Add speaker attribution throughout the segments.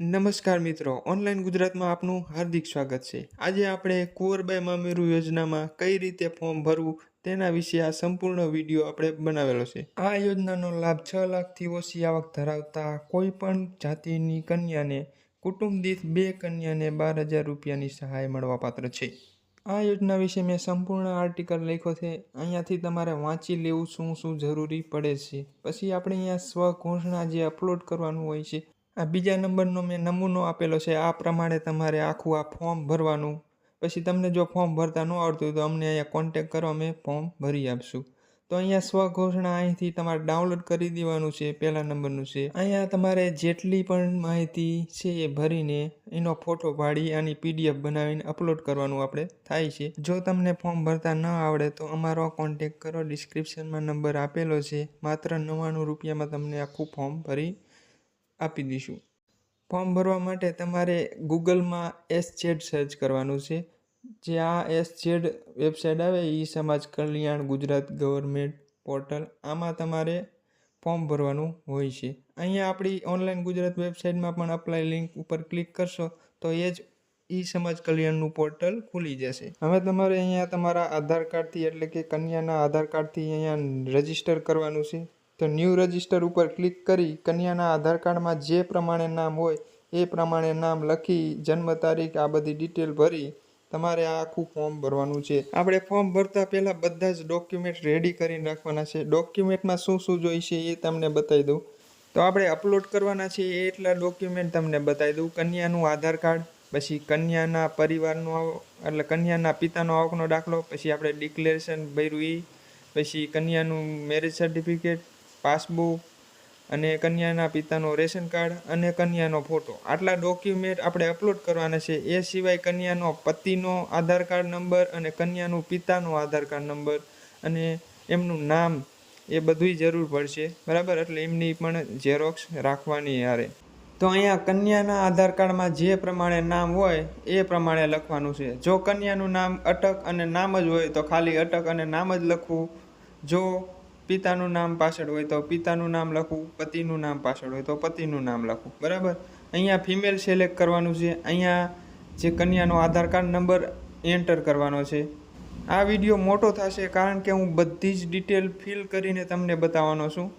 Speaker 1: નમસ્કાર મિત્રો, ઓનલાઈન ગુજરાતમાં આપનું હાર્દિક સ્વાગત છે. આજે આપણે કુંવરબાઈ મામેરુ યોજનામાં કઈ રીતે ફોર્મ ભરવું તેના વિશે આ સંપૂર્ણ વીડિયો આપણે બનાવેલો છે. આ યોજનાનો લાભ છ લાખથી ઓછી આવક ધરાવતા કોઈ પણ જાતિની કન્યાને કુટુંબ દીઠ બે કન્યાને બાર હજાર રૂપિયાની સહાય મળવાપાત્ર છે. આ યોજના વિશે મેં સંપૂર્ણ આર્ટિકલ લખ્યો છે. અહીંયાથી તમારે વાંચી લેવું શું શું જરૂરી પડે છે. પછી આપણે અહીંયા સ્વ ઘોષણા જે અપલોડ કરવાનું હોય છે, આ બીજા નંબરનો મેં નમૂનો આપેલો છે, આ પ્રમાણે તમારે આખું આ ફોર્મ ભરવાનું. પછી તમને જો ફોર્મ ભરતા ન આવડતું તો અમને અહીંયા કોન્ટેક કરો અમે ફોર્મ ભરી આપશું. તો અહીંયા સ્વઘોષણા અહીંથી તમારે ડાઉનલોડ કરી દેવાનું છે, પહેલા નંબરનું છે. અહીંયા તમારે જેટલી પણ માહિતી છે એ ભરીને એનો ફોટો પાડી, આની પીડીએફ બનાવીને અપલોડ કરવાનું આપણે થાય છે. જો તમને ફોર્મ ભરતા ન આવડે તો અમારો કોન્ટેક કરો ડિસ્ક્રિપ્શનમાં નંબર આપેલો છે. માત્ર નવ્વાણું રૂપિયામાં તમને આખું ફોર્મ ભરી આપી દઈશું. ફોર્મ ભરવા માટે તમારે ગૂગલમાં એસ જેડ સર્ચ કરવાનું છે. જે આ એસ જેડ વેબસાઇટ આવે એ સમાજ કલ્યાણ ગુજરાત ગવર્મેન્ટ પોર્ટલ, આમાં તમારે ફોર્મ ભરવાનું હોય છે. અહીંયા આપણી ઓનલાઈન ગુજરાત વેબસાઇટમાં પણ અપ્લાય લિંક ઉપર ક્લિક કરશો, તો એ જ ઈ સમાજ કલ્યાણનું પોર્ટલ ખુલી જશે. હવે તમારે અહીંયા તમારા આધાર કાર્ડથી, એટલે કે કન્યાના આધાર કાર્ડથી અહીંયા રજિસ્ટર કરવાનું છે. તો ન્યૂ રજિસ્ટર ઉપર ક્લિક કરી કન્યાના આધાર કાર્ડમાં જે પ્રમાણે નામ હોય, એ પ્રમાણે નામ લખી, જન્મ તારીખ, આ બધી ડિટેલ ભરી તમારે આ આખું ફોર્મ ભરવાનું છે. આપણે ફોર્મ ભરતા પહેલાં બધા જ ડોક્યુમેન્ટ રેડી કરીને રાખવાના છે. ડોક્યુમેન્ટમાં શું શું જોઈશે એ તમને બતાવી દઉં. તો આપણે અપલોડ કરવાના છે એટલા ડોક્યુમેન્ટ તમને બતાવી દઉં. કન્યાનું આધાર કાર્ડ, પછી કન્યાના પરિવારનો એટલે કન્યાના પિતાનો આવકનો દાખલો, પછી આપણે ડિક્લેરેશન ભર્યું એ પછી કન્યાનું મેરેજ સર્ટિફિકેટ પાસબુક અને કન્યાના પિતાનો રેશન કાર્ડ અને કન્યાનો ફોટો. આટલા ડોક્યુમેન્ટ આપણે અપલોડ કરવાના છે. એ સિવાય કન્યાનો પતિનો આધાર કાર્ડ નંબર અને કન્યાનું પિતાનો આધાર કાર્ડ નંબર અને એમનું નામ એ બધુંય જરૂર પડશે. બરાબર? એટલે એમની પણ ઝેરોક્સ રાખવાની યારે તો અહીંયા કન્યાના આધાર કાર્ડમાં જે પ્રમાણે નામ હોય, એ પ્રમાણે લખવાનું છે. જો કન્યાનું નામ અટક અને નામ જ હોય, તો ખાલી અટક અને નામ જ લખવું. જો પિતાનું નામ પાછળ હોય તો પિતાનું નામ લખવું, પતિનું નામ પાછળ હોય તો પતિનું નામ લખવું. બરાબર? અહીંયા ફિમેલ સિલેક્ટ કરવાનું છે. અહીંયા જે કન્યાનો આધાર કાર્ડ નંબર એન્ટર કરવાનો છે. આ વીડિયો મોટો થશે કારણ કે હું બધી જ ડિટેલ ફિલ કરીને તમને બતાવવાનો છું.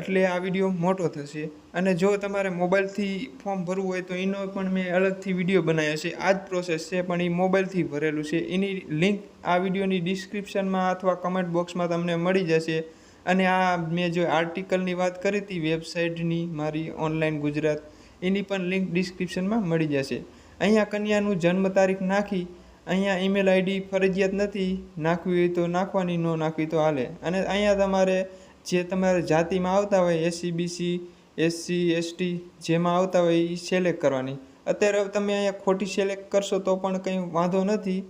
Speaker 1: એટલે આ વીડિયો મોટો થશે. અને જો તમારે મોબાઈલથી ફોર્મ ભરવું હોય તો એનો પણ મેં અલગથી વીડિયો બનાવ્યો છે. આ જ પ્રોસેસ છે, પણ એ મોબાઈલથી ભરેલું છે. એની લિંક આ વિડીયોની ડિસ્ક્રિપ્શનમાં અથવા કમેન્ટ બોક્સમાં તમને મળી જશે. અને આ મેં જો આર્ટિકલની વાત કરી હતી, વેબસાઇટની મારી ઓનલાઈન ગુજરાત, એની પણ લિંક ડિસ્ક્રિપ્શનમાં મળી જશે. અહીંયા કન્યાનું જન્મ તારીખ નાખી, અહીંયા ઈમેલ આઈડી ફરજિયાત નથી, નાખવી હોય તો નાખવાની, ન નાખવી તો હાલે. અને અહીંયા તમારે જે તમારે જાતિમાં આવતા હોય, એસસી, બીસી, એસસી, એસટી, જેમાં આવતા હોય એ સિલેક્ટ કરવાની. અત્યારે તમે અહીંયા ખોટી સિલેક્ટ કરશો તો પણ કંઈ વાંધો નથી.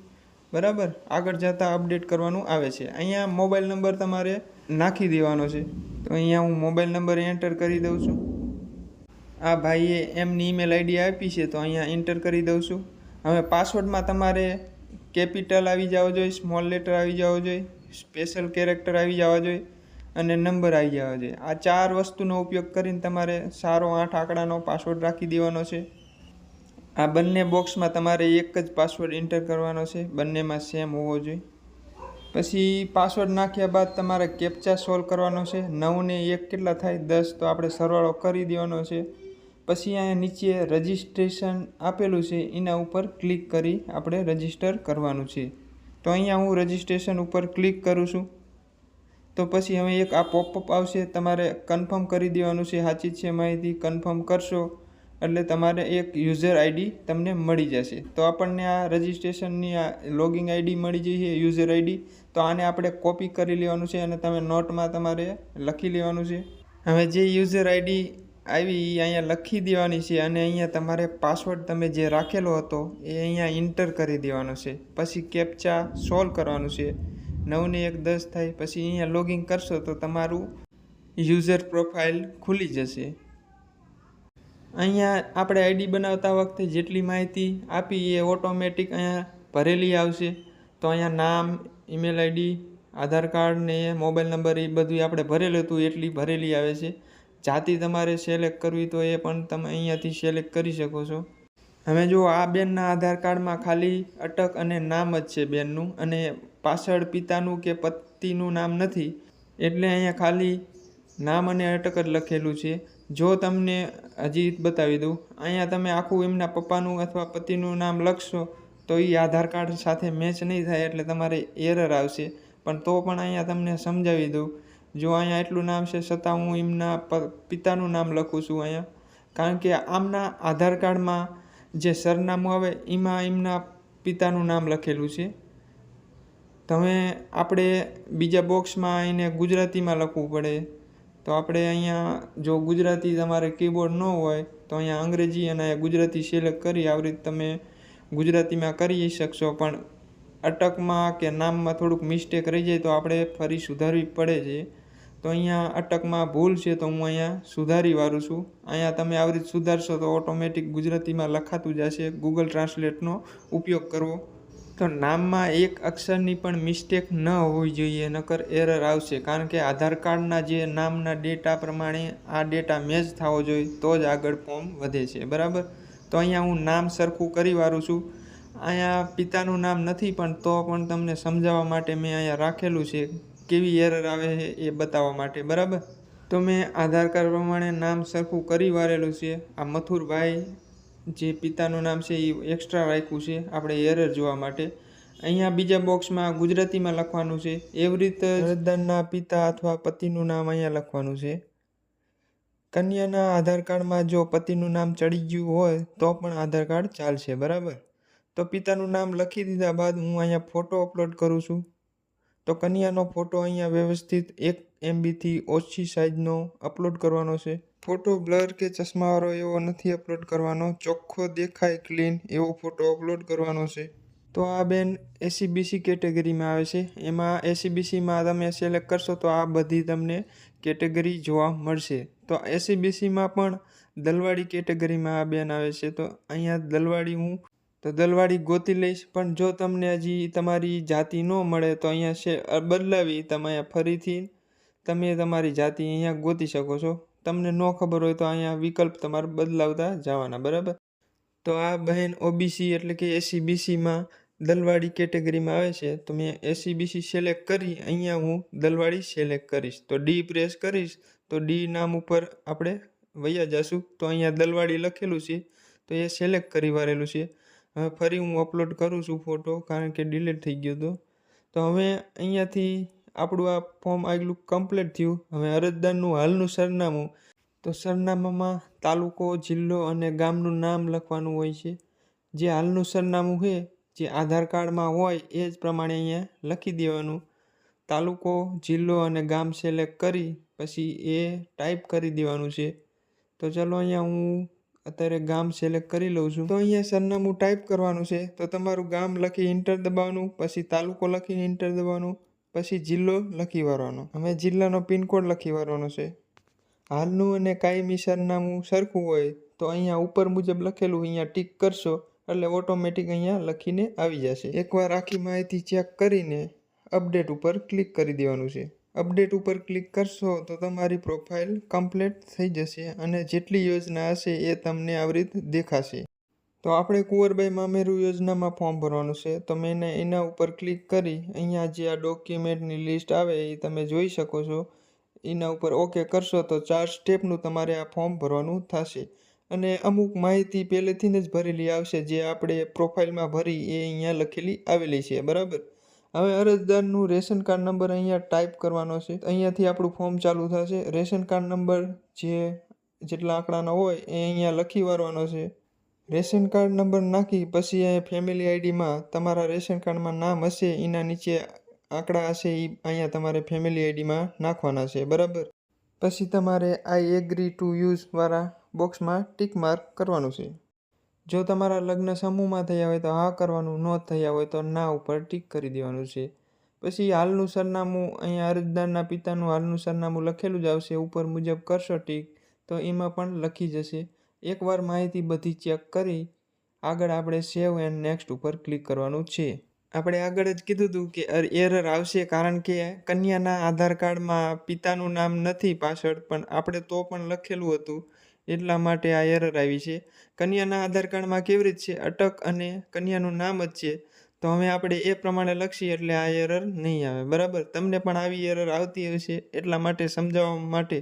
Speaker 1: બરાબર? આગળ જતાં અપડેટ કરવાનું આવે છે. અહીંયા મોબાઈલ નંબર તમારે નાખી દેવાનો છે. તો અહીંયા હું મોબાઈલ નંબર એન્ટર કરી દઉં છું. આ ભાઈએ એમની ઈમેલ આઈડી આપી છે, તો અહીંયા એન્ટર કરી દઉં છું. હવે પાસવર્ડમાં તમારે કેપિટલ આવી જવો જોઈએ સ્મોલ લેટર આવી જવો જોઈએ સ્પેશિયલ કેરેક્ટર આવી જવા જોઈએ અને નંબર આવી જવા જોઈએ. આ ચાર વસ્તુનો ઉપયોગ કરીને તમારે સારો આઠ આંકડાનો પાસવર્ડ રાખી દેવાનો છે. આ બંને બોક્સમાં તમારે એક જ પાસવર્ડ એન્ટર કરવાનો છે. બંનેમાં સેમ હોવો જોઈએ. પછી પાસવર્ડ નાખ્યા બાદ તમારે કેપ્ચા સોલ્વ કરવાનો છે. નવને એક કેટલા થાય? દસ. તો આપણે સરવાળો કરી દેવાનો છે. પછી અહીંયા નીચે રજિસ્ટ્રેશન આપેલું છે. એના ઉપર ક્લિક કરી આપણે રજિસ્ટર કરવાનું છે. તો અહીંયા હું રજિસ્ટ્રેશન ઉપર ક્લિક કરું છું. તો પછી હવે એક આ પોપઅપ આવશે. તમારે કન્ફર્મ કરી દેવાનું છે. સાચી છે માહિતી. કન્ફર્મ કરશો. એટલે તમારે એક યુઝર આઈડી તમને મળી જશે. તો આપણને આ રજિસ્ટ્રેશનની આ લોગિંગ આઈડી મળી જશે યુઝર આઈડી તો આને આપણે કોપી કરી લેવાનું છે અને તમે નોટમાં તમારે લખી લેવાનું છે. હવે જે યુઝર આઈડી આવી એ અહીંયા લખી દેવાની છે અને અહીંયા તમારે પાસવર્ડ તમે જે રાખેલો હતો એ અહીંયા ઇન્ટર કરી દેવાનો છે. પછી કેપ્ચા સોલ્વ કરવાનું છે. નવને એક દસ થાય, પછી અહીંયા લોગિન કરશો તો તમારું યુઝર પ્રોફાઇલ ખુલી જશે. અહીંયા આપણે આઈડી બનાવતા વખતે જેટલી માહિતી આપી એ ઓટોમેટિક અહીંયા ભરેલી આવશે. તો અહીંયા નામ, ઈમેલ આઈડી, આધાર કાર્ડ ને મોબાઈલ નંબર એ બધું આપણે ભરેલું હતું, એટલી ભરેલી આવે છે. જાતિ તમારે સિલેક્ટ કરવી તો એ પણ તમે અહીંયાથી સિલેક્ટ કરી શકો છો. હવે જો આ બેનના આધાર કાર્ડમાં ખાલી અટક અને નામ જ છે બેનનું અને પાછળ પિતાનું કે પતિનું નામ નથી, એટલે અહીંયા ખાલી નામ અને અટક જ લખેલું છે. જો તમને હજી બતાવી દઉં, અહીંયા તમે આખું એમના પપ્પાનું અથવા પતિનું નામ લખશો, તો એ આધાર કાર્ડ સાથે મેચ નહીં થાય એટલે તમારે એરર આવશે. પણ તો પણ અહીંયા તમને સમજાવી દઉં. જો અહીંયા એટલું નામ છે, છતાં હું એમના પિતાનું નામ લખું છું અહીંયા. કારણ કે આમના આધાર કાર્ડમાં જે સરનામું આવે, એમાં એમના પિતાનું નામ લખેલું છે. તમે આપણે બીજા બોક્સમાં એને ગુજરાતીમાં લખવું પડે. તો આપણે અહીંયા જો ગુજરાતી તમારે કીબોર્ડ ન હોય, તો અહીંયા અંગ્રેજી અને ગુજરાતી સિલેક્ટ કરી આવી રીતે તમે ગુજરાતીમાં કરી શકશો. પણ અટકમાં કે નામમાં થોડુંક મિસ્ટેક રહી જાય તો આપણે ફરી સુધારવી પડે છે. તો અહીંયા અટકમાં ભૂલ છે તો હું અહીંયા સુધારી વાળું છું. અહીંયા તમે આવી રીતે સુધારશો તો ઓટોમેટિક ગુજરાતીમાં લખાતું જશે ગૂગલ ટ્રાન્સલેટનો ઉપયોગ કરવો. તો નામમાં એક અક્ષરની પણ મિસ્ટેક ન હોવી જોઈએ, નકર એરર આવશે. કારણ કે આધાર કાર્ડના જે નામના ડેટા પ્રમાણે આ ડેટા મેચ થવો જોઈએ, તો જ આગળ ફોર્મ વધે છે. બરાબર? તો અહીંયા હું નામ સરખું કરી વાળું છું. અહીંયા પિતાનું નામ નથી, પણ તો પણ તમને સમજાવવા માટે મેં અહીંયા રાખેલું છે. કેવી એરર આવે છે એ બતાવવા માટે. બરાબર? તો મેં આધાર કાર્ડ પ્રમાણે નામ સરખું કરી વાળેલું છે. આ મથુરભાઈ જે પિતાનું નામ છે એ એક્સ્ટ્રા રાખ્યું છે, આપણે એરર જોવા માટે. અહીંયા બીજા બોક્સમાં ગુજરાતીમાં લખવાનું છે, એવી રીતે અરજદારના પિતા અથવા પતિનું નામ અહીંયા લખવાનું છે. કન્યાના આધાર કાર્ડમાં જો પતિનું નામ ચડી ગયું હોય, તો પણ આધાર કાર્ડ ચાલશે, બરાબર? તો પિતાનું નામ લખી દીધા બાદ હું અહીંયા ફોટો અપલોડ કરું છું. તો કન્યાનો ફોટો અહીંયા વ્યવસ્થિત એક એમબીથી ઓછી સાઇઝનો અપલોડ કરવાનો છે. ફોટો બ્લર કે ચશ્માવાળો એવો નથી અપલોડ કરવાનો, ચોખ્ખો દેખાય ક્લીન એવો ફોટો અપલોડ કરવાનો છે. તો આ બેન એસીબીસી કેટેગરીમાં આવે છે. એમાં એસીબીસીમાં તમે સિલેક્ટ કરશો તો આ બધી તમને કેટેગરી જોવા મળશે. તો એસીબીસીમાં પણ દલવાડી કેટેગરીમાં આ બેન આવે છે. તો અહીંયા દલવાડી હું તો દલવાળી ગોતી લઈશ. પણ જો તમને હજી તમારી જાતિ ન મળે તો અહીંયા છે બદલાવી તમે અહીંયા ફરીથી. તમે તમારી જાતિ અહીંયા ગોતી શકો છો. તમને ન ખબર હોય તો અહીંયા વિકલ્પ તમારે બદલાવતા જવાના, બરાબર? તો આ બહેન ઓબીસી એટલે કે એસીબીસીમાં દલવાળી કેટેગરીમાં આવે છે. તો મેં એસીબીસી સિલેક્ટ કરી, અહીંયા હું દલવાળી સિલેક્ટ કરીશ. તો ડી પ્રેસ કરીશ, તો ડી નામ ઉપર આપણે વૈયા જશું. તો અહીંયા દલવાળી લખેલું છે. તો એ સિલેક્ટ કરી વારેલું છે. હવે ફરી હું અપલોડ કરું છું ફોટો કારણ કે ડિલીટ થઈ ગયો હતો. તો હવે અહીંયાથી આપણું આ ફોર્મ આગલું કમ્પ્લીટ થયું. હવે અરજદારનું હાલનું સરનામું. તો સરનામામાં તાલુકો, જિલ્લો અને ગામનું નામ લખવાનું હોય છે. જે હાલનું સરનામું છે, જે આધાર કાર્ડમાં હોય એ જ પ્રમાણે અહીંયા લખી દેવાનું. તાલુકો, જિલ્લો અને ગામ સિલેક્ટ કરી, પછી એ ટાઈપ કરી દેવાનું છે. તો ચલો અહીંયા હું અત્યારે ગામ સિલેક્ટ કરી લઉં છું. તો અહીંયા સરનામું ટાઈપ કરવાનું છે. તો તમારું ગામ લખી ઇન્ટર દબાવવાનું, પછી તાલુકો લખીને ઇન્ટર દબાવવાનું, પછી જિલ્લો લખી વાળવાનો હવે જિલ્લાનો પિનકોડ લખી વાળવાનો છે. હાલનું અને કાયમી સરનામું સરખું હોય તો અહીંયા ઉપર મુજબ લખેલું અહીંયા ટીક કરશો, એટલે ઓટોમેટિક અહીંયા લખીને આવી જશે. એકવાર આખી માહિતી ચેક કરીને અપડેટ ઉપર ક્લિક કરી દેવાનું છે. અપડેટ ઉપર ક્લિક કરશો તો તમારી પ્રોફાઇલ કમ્પ્લીટ થઈ જશે અને જેટલી યોજના હશે એ તમને આવી રીતે દેખાશે. તો આપણે કુંવરબાઈ મામેરુ યોજનામાં ફોર્મ ભરવાનું છે. તો મેં એના ઉપર ક્લિક કરી અહીંયા જે આ ડોક્યુમેન્ટની લિસ્ટ આવે એ તમે જોઈ શકો છો. એના ઉપર ઓકે કરશો તો ચાર સ્ટેપનું તમારે આ ફોર્મ ભરવાનું થશે. અને અમુક માહિતી પહેલેથી જ ભરેલી આવશે જે આપણે પ્રોફાઇલમાં ભરી એ અહીંયા લખેલી આવેલી છે. બરાબર? હવે અરજદારનું રેશન કાર્ડ નંબર અહીંયા ટાઈપ કરવાનો છે. અહીંયાથી આપણું ફોર્મ ચાલુ થશે. રેશન કાર્ડ નંબર જે જેટલા આંકડાનો હોય એ અહીંયા લખી વાળવાનો છે. રેશન કાર્ડ નંબર નાખી પછી અહીંયા ફેમિલી આઈડીમાં તમારા રેશન કાર્ડમાં નામ હશે, એના નીચે આંકડા હશે એ અહીંયા તમારે ફેમિલી આઈડીમાં નાખવાના છે. બરાબર? પછી તમારે આઈ એગ્રી ટુ યુઝ વાળા બોક્સમાં ટીક માર્ક કરવાનું છે. જો તમારા લગ્ન સમૂહમાં થયા હોય તો હા કરવાનું ન થયા હોય તો ના ઉપર ટીક કરી દેવાનું છે. પછી હાલનું સરનામું, અહીંયા અરજદારના પિતાનું હાલનું સરનામું લખેલું જ આવશે, ઉપર મુજબ કરશો ટીક તો એમાં પણ લખી જશે. એકવાર માહિતી બધી ચેક કરી, આગળ આપણે સેવ એન્ડ નેક્સ્ટ ઉપર ક્લિક કરવાનું છે. આપણે આગળ જ કીધું હતું કે એરર આવશે કારણ કે કન્યાના આધાર કાર્ડમાં પિતાનું નામ નથી પાછળ, પણ આપણે તો પણ લખેલું હતું. એટલા માટે આ એરર આવી છે. કન્યાના આધાર કાર્ડમાં કેવી રીત છે? અટક અને કન્યાનું નામ જ છે. તો હવે આપણે એ પ્રમાણે લખીએ એટલે આ એરર નહીં આવે. બરાબર? તમને પણ આવી એરર આવતી હશે એટલા માટે સમજાવવા માટે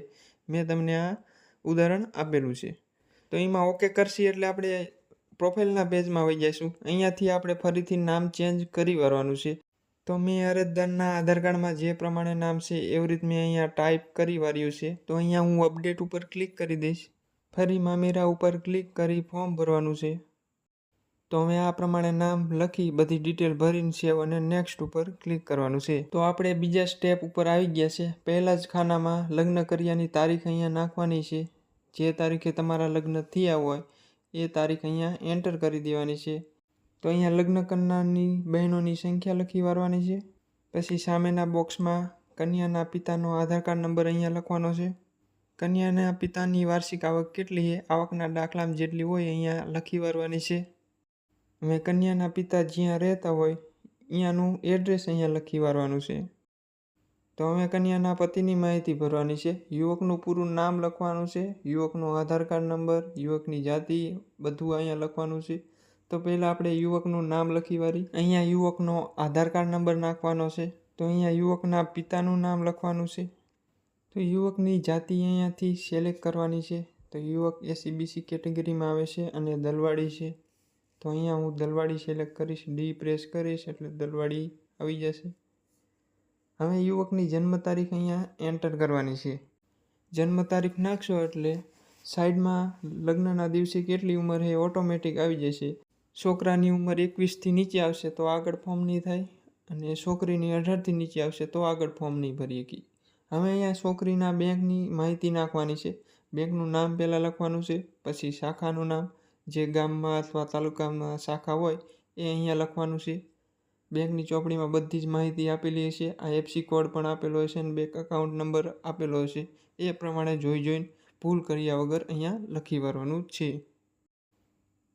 Speaker 1: મેં તમને આ ઉદાહરણ આપેલું છે. તો એમાં ઓકે કરશી એટલે આપણે પ્રોફાઇલના પેજમાં વહી જઈશું. અહીંયાથી આપણે ફરીથી નામ ચેન્જ કરી વારવાનું છે. તો મેં અરજદારના આધાર કાર્ડમાં જે પ્રમાણે નામ છે એવી રીત મેં અહીંયા ટાઈપ કરી વાર્યું છે. તો અહીંયા હું અપડેટ ઉપર ક્લિક કરી દઈશ. ફરી મામેરા ઉપર ક્લિક કરી ફોર્મ ભરવાનું છે. તો હવે આ પ્રમાણે નામ લખી બધી ડિટેલ ભરીને સેવ અને નેક્સ્ટ ઉપર ક્લિક કરવાનું છે. તો આપણે બીજા સ્ટેપ ઉપર આવી ગયા છે. પહેલાં જ ખાનામાં લગ્ન કર્યાની તારીખ અહીંયા નાખવાની છે. જે તારીખે તમારા લગ્ન થયા હોય, એ તારીખ અહીંયા એન્ટર કરી દેવાની છે. તો અહીંયા લગ્ન કરનારની બહેનોની સંખ્યા લખી વારવાની છે. પછી સામેના બોક્સમાં કન્યાના પિતાનો આધાર કાર્ડ નંબર અહીંયા લખવાનો છે. કન્યાના પિતાની વાર્ષિક આવક કેટલી છે? આવકના દાખલામાં જેટલી હોય અહીંયા લખી વારવાની છે. હવે કન્યાના પિતા જ્યાં રહેતા હોય, અહીંયાનું એડ્રેસ અહીંયા લખી વારવાનું છે. તો હવે કન્યાના પતિની માહિતી ભરવાની છે. યુવકનું પૂરું નામ લખવાનું છે. યુવકનો આધાર કાર્ડ નંબર, યુવકની જાતિ, બધું અહીંયા લખવાનું છે. તો પહેલાં આપણે યુવકનું નામ લખી વારી. અહીંયા યુવકનો આધાર કાર્ડ નંબર નાખવાનો છે. તો અહીંયા યુવકના પિતાનું નામ લખવાનું છે. તો યુવકની જાતિ અહીંયાથી સિલેક્ટ કરવાની છે. તો યુવક એસીબીસી કેટેગરીમાં આવે છે અને દલવાડી છે. તો અહીંયા હું દલવાડી સિલેક્ટ કરીશ ડી પ્રેસ કરીશ એટલે દલવાડી આવી જશે. હવે યુવકની જન્મ તારીખ અહીંયા એન્ટર કરવાની છે. જન્મ તારીખ નાખશો એટલે સાઈડમાં લગ્નના દિવસે કેટલી ઉંમર છે ઓટોમેટિક આવી જશે. છોકરાની ઉંમર એકવીસથી નીચે આવશે તો આગળ ફોર્મ નહીં થાય અને છોકરીની અઢારથી નીચે આવશે તો આગળ ફોર્મ નહીં ભરી શકી હવે અહીંયા છોકરીના બેંકની માહિતી નાખવાની છે. બેંકનું નામ પહેલાં લખવાનું છે, પછી શાખાનું નામ. જે ગામમાં અથવા તાલુકામાં શાખા હોય, એ અહીંયા લખવાનું છે. બેંકની ચોપડીમાં બધી જ માહિતી આપેલી હશે. આ એફસી કોડ પણ આપેલો હશે અને બેંક અકાઉન્ટ નંબર આપેલો હશે. એ પ્રમાણે જોઈ જોઈને ભૂલ કર્યા વગર અહીંયા લખી વારવાનું છે.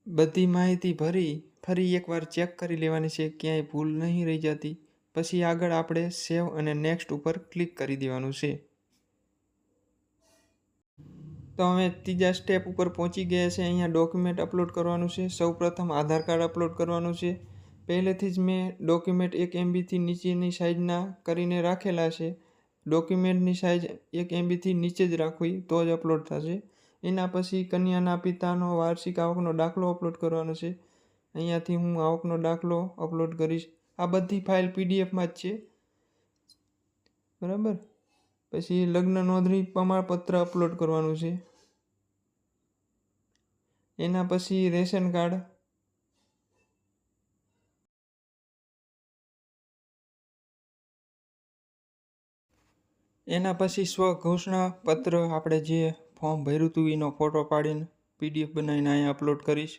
Speaker 1: બધી માહિતી ભરી, ફરી એકવાર ચેક કરી લેવાની છે. ક્યાંય ભૂલ નહીં રહી જતી. પછી આગળ આપણે સેવ અને નેક્સ્ટ ઉપર ક્લિક કરી દેવાનું છે. તો અમે ત્રીજા સ્ટેપ ઉપર પહોંચી ગયા છે. અહીંયા ડોક્યુમેન્ટ અપલોડ કરવાનું છે. સૌપ્રથમ આધાર કાર્ડ અપલોડ કરવાનું છે. પહેલેથી જ મેં ડોક્યુમેન્ટ એક એમબીથી નીચેની સાઇઝના કરીને રાખેલા છે. ડોક્યુમેન્ટની સાઇઝ એક એમબીથી નીચે જ રાખવી તો જ અપલોડ થશે. એના પછી કન્યાના પિતાનો વાર્ષિક આવકનો દાખલો અપલોડ કરવાનો છે. અહીંયાથી હું આવકનો દાખલો અપલોડ કરીશ. આ બધી ફાઇલ પીડીએફમાં જ છે. બરાબર? પછી લગ્ન નોંધણી પ્રમાણપત્ર અપલોડ કરવાનું છે. એના પછી રેશન કાર્ડ. એના પછી સ્વ ઘોષણા પત્ર આપણે જે ફોર્મ ભર્યું હતું એનો ફોટો પાડીને પીડીએફ બનાવીને અહીંયા અપલોડ કરીશ.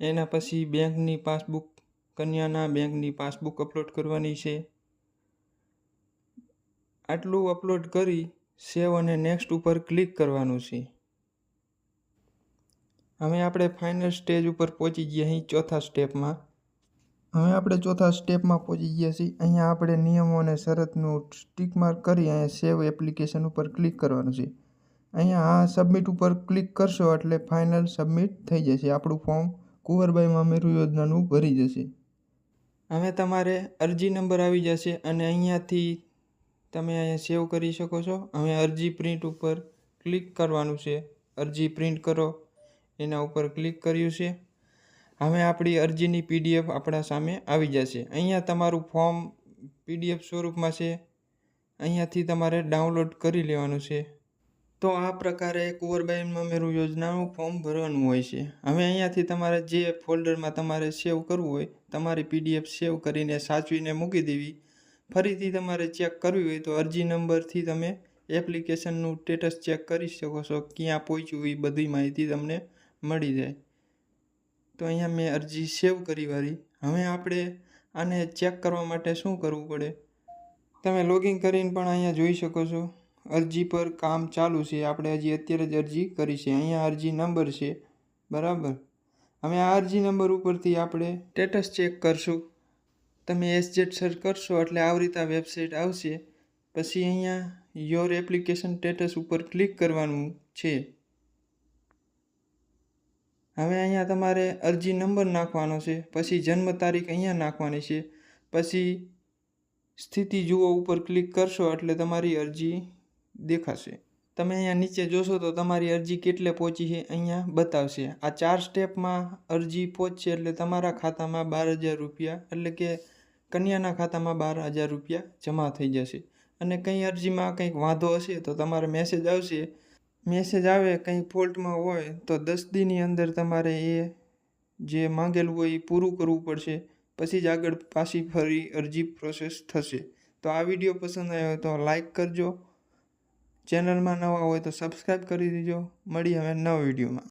Speaker 1: એના પછી બેંકની પાસબુક કન્યાના બેંકની પાસબુક અપલોડ કરવાની છે. આટલું અપલોડ કરી સેવ અને નેક્સ્ટ ઉપર ક્લિક કરવાનું છે. હવે આપણે ફાઇનલ સ્ટેજ ઉપર પહોંચી ગયા અહીં ચોથા સ્ટેપમાં. હવે આપણે ચોથા સ્ટેપમાં પહોંચી ગયા છીએ. અહીંયા આપણે નિયમો અને શરતનું સ્ટીક માર્ક કરી અહીંયા સેવ એપ્લિકેશન ઉપર ક્લિક કરવાનું છે. અહીંયા આ સબમિટ ઉપર ક્લિક કરશો એટલે ફાઇનલ સબમિટ થઈ જશે. આપણું ફોર્મ કુંવરબાઈ મામેરુ યોજનાનું ભરી જશે. હવે તમારે અરજી નંબર આવી જશે અને અહીંયાથી તમે અહીંયા સેવ કરી શકો છો. હવે અરજી પ્રિન્ટ ઉપર ક્લિક કરવાનું છે. અરજી પ્રિન્ટ કરો. એના ઉપર ક્લિક કર્યું છે. હવે આપણી અરજીની પીડીએફ આપણા સામે આવી જશે. અહીંયા તમારું ફોર્મ પીડીએફ સ્વરૂપમાં છે. અહીંયાથી તમારે ડાઉનલોડ કરી લેવાનું છે. તો આ પ્રકારે કુંવરબાઈ મેરું યોજનાનું ફોર્મ ભરવાનું હોય છે. હવે અહીંયાથી તમારે જે ફોલ્ડરમાં તમારે સેવ કરવું હોય, તમારી પીડીએફ સેવ કરીને સાચવીને મૂકી દેવી. ફરીથી તમારે ચેક કરવી હોય તો અરજી નંબરથી તમે એપ્લિકેશનનું સ્ટેટસ ચેક કરી શકો છો, ક્યાં પહોંચ્યું એ બધી માહિતી તમને મળી જાય. તો અહીંયા મેં અરજી સેવ કરી વારી હવે આપણે આને ચેક કરવા માટે શું કરવું પડે? તમે લોગિન કરીને પણ અહીંયા જોઈ શકો છો. અરજી પર કામ ચાલુ છે. આપણે હજી અત્યારે જ અરજી કરી છે. અહીંયા અરજી નંબર છે. બરાબર? હવે આ અરજી નંબર ઉપરથી આપણે સ્ટેટસ ચેક કરશું. તમે એસજેટ સર્ચ કરશો એટલે આવી રીતે વેબસાઇટ આવશે. પછી અહીંયા યોર એપ્લિકેશન સ્ટેટસ ઉપર ક્લિક કરવાનું છે. હવે અહીંયા તમારે અરજી નંબર નાખવાનો છે. પછી જન્મ તારીખ અહીંયા નાખવાની છે. પછી સ્થિતિ જુઓ ઉપર ક્લિક કરશો એટલે તમારી અરજી દેખાશે. તમે અહીંયા નીચે જોશો તો તમારી અરજી કેટલે પહોંચી છે અહીંયા બતાવશે. આ ચાર સ્ટેપમાં અરજી પહોંચશે એટલે તમારા ખાતામાં બાર હજાર રૂપિયા, એટલે કે કન્યાના ખાતામાં બાર હજાર રૂપિયા જમા થઈ જશે. અને કંઈ અરજીમાં કંઈક વાંધો હશે તો તમારે મેસેજ આવશે. મેસેજ આવે, કંઈ ફોલ્ટમાં હોય તો દસ દિનની અંદર તમારે એ જે માંગેલું હોય એ પૂરું કરવું પડશે. પછી જ આગળ પાછી ફરી અરજી પ્રોસેસ થશે. તો આ વીડિયો પસંદ આવ્યો તો લાઈક કરજો. ચેનલમાં નવા હોય તો સબસ્ક્રાઈબ કરી દેજો. મળીએ હવે નવા વિડીયોમાં.